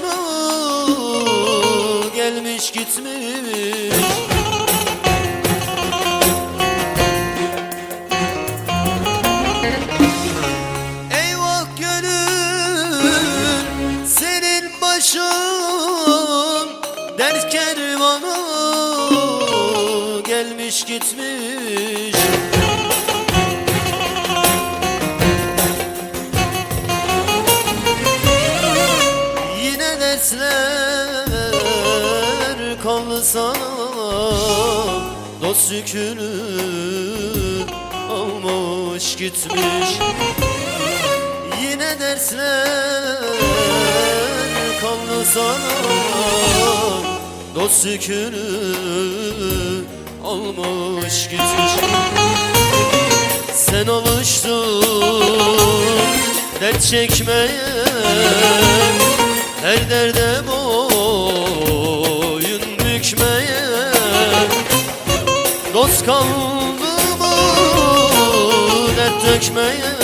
sonu gelmiş gitmiş. Senin başın. Dert kervanı gelmiş gitmiş. Kaldı sana Dost yükünü almış gitmiş. Yine dersler kaldı sana Dost yükünü almış gitmiş. Sen alıştın dert çekmeye Her derde boyun bükmeye Dost kaldı mı dert dökmeye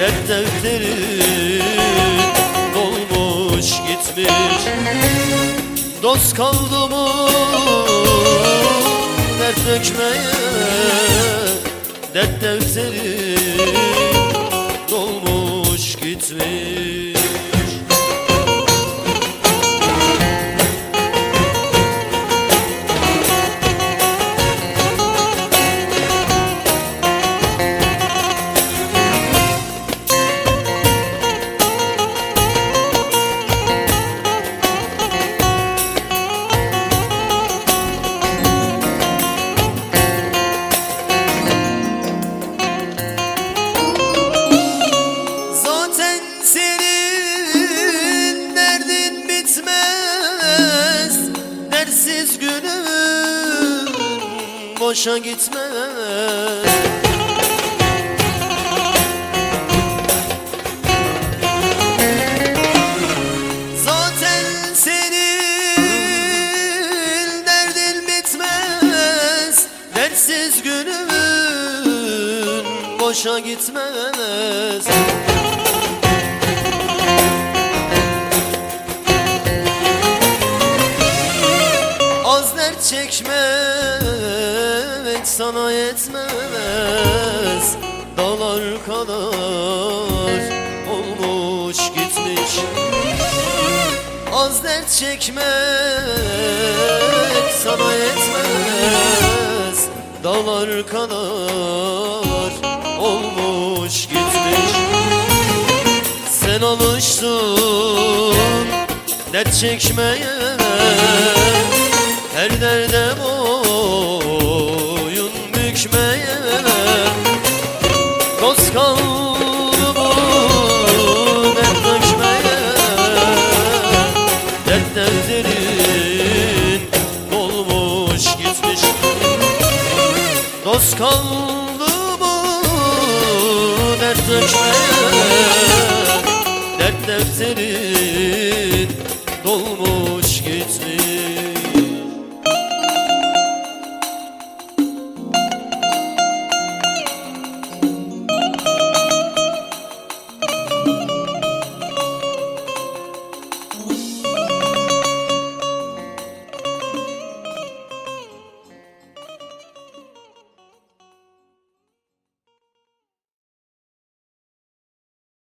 Dert defteri dolmuş gitmiş. Dost kaldı mı dert dökmeye Dert defteri dolmuş gitmiş boşa gitmez. Zaten senin derdin bitmez. Dersiz günün boşa gitmez. Çekmek sana yetmez. Dağlar kadar olmuş gitmiş. Az dert çekmek sana yetmez. Dağlar kadar olmuş gitmiş. Sen alıştın dert çekmeye. Her derde boyun dert dökme Dert defterin dolmuş gitmiş